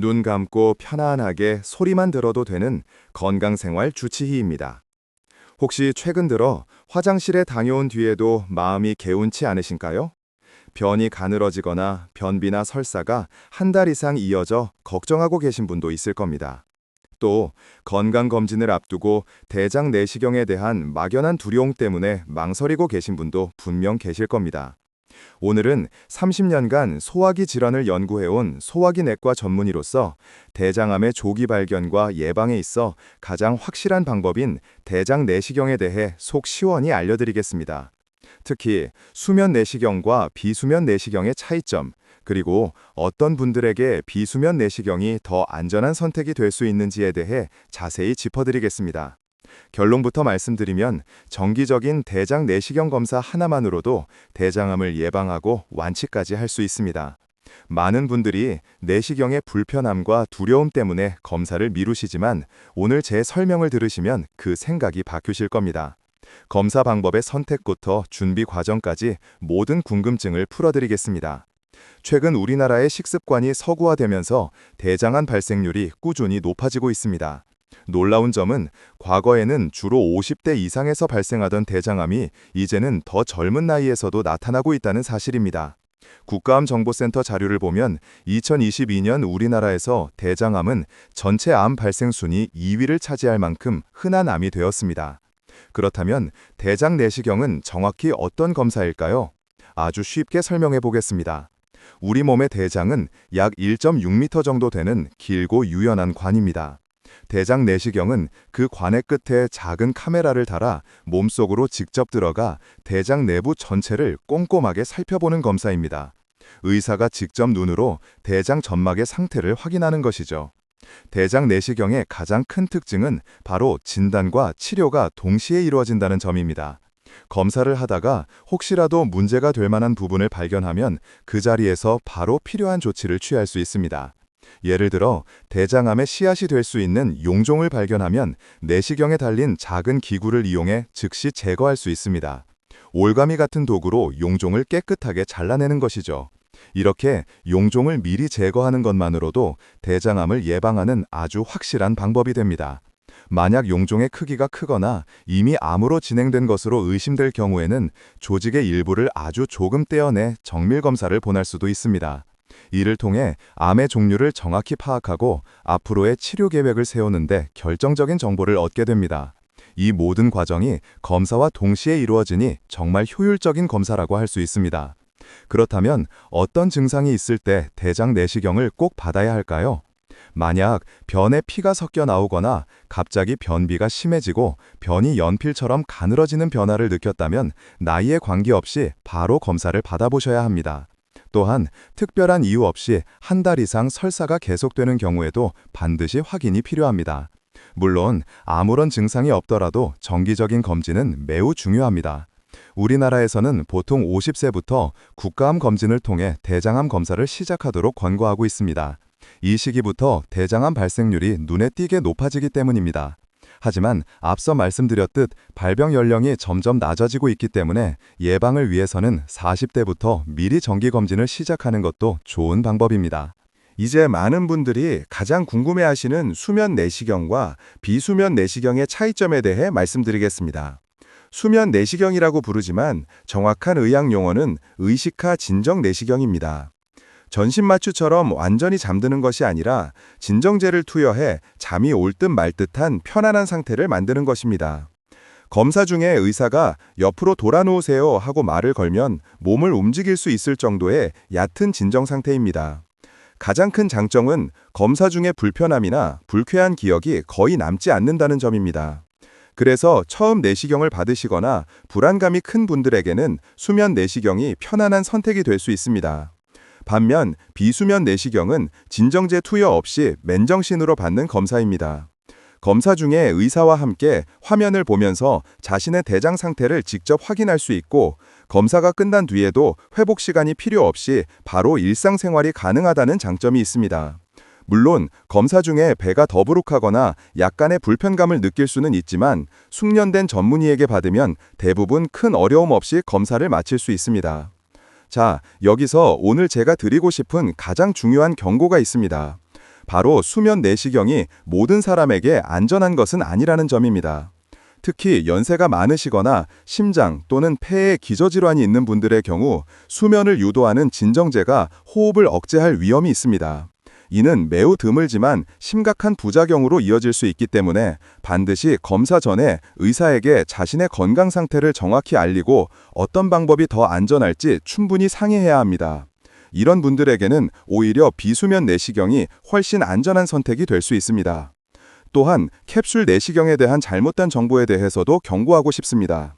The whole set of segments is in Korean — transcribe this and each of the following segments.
눈 감고 편안하게 소리만 들어도 되는 건강생활 주치의입니다. 혹시 최근 들어 화장실에 다녀온 뒤에도 마음이 개운치 않으신가요? 변이 가늘어지거나 변비나 설사가 한 달 이상 이어져 걱정하고 계신 분도 있을 겁니다. 또 건강검진을 앞두고 대장 내시경에 대한 막연한 두려움 때문에 망설이고 계신 분도 분명 계실 겁니다. 오늘은 30년간 소화기 질환을 연구해온 소화기 내과 전문의로서 대장암의 조기 발견과 예방에 있어 가장 확실한 방법인 대장 내시경에 대해 속 시원히 알려드리겠습니다. 특히 수면 내시경과 비수면 내시경의 차이점, 그리고 어떤 분들에게 비수면 내시경이 더 안전한 선택이 될 수 있는지에 대해 자세히 짚어드리겠습니다. 결론부터 말씀드리면 정기적인 대장 내시경 검사 하나만으로도 대장암을 예방하고 완치까지 할 수 있습니다. 많은 분들이 내시경의 불편함과 두려움 때문에 검사를 미루시지만 오늘 제 설명을 들으시면 그 생각이 바뀌실 겁니다. 검사 방법의 선택부터 준비 과정까지 모든 궁금증을 풀어드리겠습니다. 최근 우리나라의 식습관이 서구화되면서 대장암 발생률이 꾸준히 높아지고 있습니다. 놀라운 점은 과거에는 주로 50대 이상에서 발생하던 대장암이 이제는 더 젊은 나이에서도 나타나고 있다는 사실입니다. 국가암정보센터 자료를 보면 2022년 우리나라에서 대장암은 전체 암 발생 순위 2위를 차지할 만큼 흔한 암이 되었습니다. 그렇다면 대장 내시경은 정확히 어떤 검사일까요? 아주 쉽게 설명해 보겠습니다. 우리 몸의 대장은 약 1.6m 정도 되는 길고 유연한 관입니다. 대장 내시경은 그 관의 끝에 작은 카메라를 달아 몸속으로 직접 들어가 대장 내부 전체를 꼼꼼하게 살펴보는 검사입니다. 의사가 직접 눈으로 대장 점막의 상태를 확인하는 것이죠. 대장 내시경의 가장 큰 특징은 바로 진단과 치료가 동시에 이루어진다는 점입니다. 검사를 하다가 혹시라도 문제가 될 만한 부분을 발견하면 그 자리에서 바로 필요한 조치를 취할 수 있습니다. 예를 들어 대장암의 씨앗이 될 수 있는 용종을 발견하면 내시경에 달린 작은 기구를 이용해 즉시 제거할 수 있습니다. 올가미 같은 도구로 용종을 깨끗하게 잘라내는 것이죠. 이렇게 용종을 미리 제거하는 것만으로도 대장암을 예방하는 아주 확실한 방법이 됩니다. 만약 용종의 크기가 크거나 이미 암으로 진행된 것으로 의심될 경우에는 조직의 일부를 아주 조금 떼어내 정밀 검사를 보낼 수도 있습니다. 이를 통해 암의 종류를 정확히 파악하고 앞으로의 치료 계획을 세우는데 결정적인 정보를 얻게 됩니다. 이 모든 과정이 검사와 동시에 이루어지니 정말 효율적인 검사라고 할 수 있습니다. 그렇다면 어떤 증상이 있을 때 대장 내시경을 꼭 받아야 할까요? 만약 변에 피가 섞여 나오거나 갑자기 변비가 심해지고 변이 연필처럼 가늘어지는 변화를 느꼈다면 나이에 관계없이 바로 검사를 받아보셔야 합니다. 또한 특별한 이유 없이 한 달 이상 설사가 계속되는 경우에도 반드시 확인이 필요합니다. 물론 아무런 증상이 없더라도 정기적인 검진은 매우 중요합니다. 우리나라에서는 보통 50세부터 국가암 검진을 통해 대장암 검사를 시작하도록 권고하고 있습니다. 이 시기부터 대장암 발생률이 눈에 띄게 높아지기 때문입니다. 하지만 앞서 말씀드렸듯 발병 연령이 점점 낮아지고 있기 때문에 예방을 위해서는 40대부터 미리 정기검진을 시작하는 것도 좋은 방법입니다. 이제 많은 분들이 가장 궁금해하시는 수면 내시경과 비수면 내시경의 차이점에 대해 말씀드리겠습니다. 수면 내시경이라고 부르지만 정확한 의학 용어는 의식하 진정 내시경입니다. 전신마취처럼 완전히 잠드는 것이 아니라 진정제를 투여해 잠이 올 듯 말 듯한 편안한 상태를 만드는 것입니다. 검사 중에 의사가 옆으로 돌아놓으세요 하고 말을 걸면 몸을 움직일 수 있을 정도의 얕은 진정 상태입니다. 가장 큰 장점은 검사 중에 불편함이나 불쾌한 기억이 거의 남지 않는다는 점입니다. 그래서 처음 내시경을 받으시거나 불안감이 큰 분들에게는 수면 내시경이 편안한 선택이 될 수 있습니다. 반면 비수면 내시경은 진정제 투여 없이 맨정신으로 받는 검사입니다. 검사 중에 의사와 함께 화면을 보면서 자신의 대장 상태를 직접 확인할 수 있고 검사가 끝난 뒤에도 회복 시간이 필요 없이 바로 일상생활이 가능하다는 장점이 있습니다. 물론 검사 중에 배가 더부룩하거나 약간의 불편감을 느낄 수는 있지만 숙련된 전문의에게 받으면 대부분 큰 어려움 없이 검사를 마칠 수 있습니다. 자, 여기서 오늘 제가 드리고 싶은 가장 중요한 경고가 있습니다. 바로 수면 내시경이 모든 사람에게 안전한 것은 아니라는 점입니다. 특히 연세가 많으시거나 심장 또는 폐에 기저질환이 있는 분들의 경우 수면을 유도하는 진정제가 호흡을 억제할 위험이 있습니다. 이는 매우 드물지만 심각한 부작용으로 이어질 수 있기 때문에 반드시 검사 전에 의사에게 자신의 건강 상태를 정확히 알리고 어떤 방법이 더 안전할지 충분히 상의해야 합니다. 이런 분들에게는 오히려 비수면 내시경이 훨씬 안전한 선택이 될 수 있습니다. 또한 캡슐 내시경에 대한 잘못된 정보에 대해서도 경고하고 싶습니다.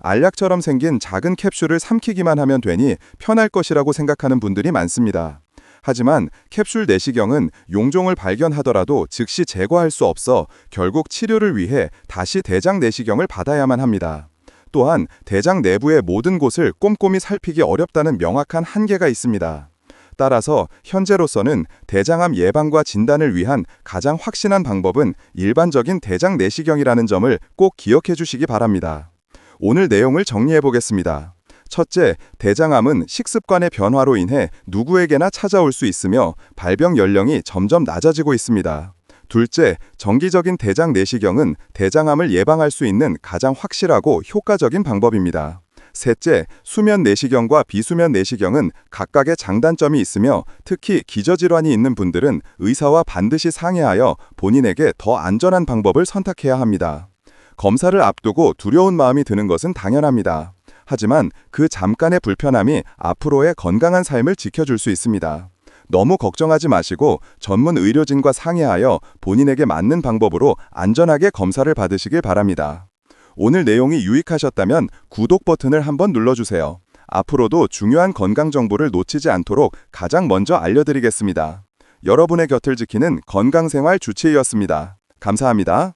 알약처럼 생긴 작은 캡슐을 삼키기만 하면 되니 편할 것이라고 생각하는 분들이 많습니다. 하지만 캡슐 내시경은 용종을 발견하더라도 즉시 제거할 수 없어 결국 치료를 위해 다시 대장 내시경을 받아야만 합니다. 또한 대장 내부의 모든 곳을 꼼꼼히 살피기 어렵다는 명확한 한계가 있습니다. 따라서 현재로서는 대장암 예방과 진단을 위한 가장 확신한 방법은 일반적인 대장 내시경이라는 점을 꼭 기억해 주시기 바랍니다. 오늘 내용을 정리해 보겠습니다. 첫째, 대장암은 식습관의 변화로 인해 누구에게나 찾아올 수 있으며 발병 연령이 점점 낮아지고 있습니다. 둘째, 정기적인 대장 내시경은 대장암을 예방할 수 있는 가장 확실하고 효과적인 방법입니다. 셋째, 수면 내시경과 비수면 내시경은 각각의 장단점이 있으며 특히 기저질환이 있는 분들은 의사와 반드시 상의하여 본인에게 더 안전한 방법을 선택해야 합니다. 검사를 앞두고 두려운 마음이 드는 것은 당연합니다. 하지만 그 잠깐의 불편함이 앞으로의 건강한 삶을 지켜줄 수 있습니다. 너무 걱정하지 마시고 전문 의료진과 상의하여 본인에게 맞는 방법으로 안전하게 검사를 받으시길 바랍니다. 오늘 내용이 유익하셨다면 구독 버튼을 한번 눌러주세요. 앞으로도 중요한 건강 정보를 놓치지 않도록 가장 먼저 알려드리겠습니다. 여러분의 곁을 지키는 건강생활 주치의였습니다. 감사합니다.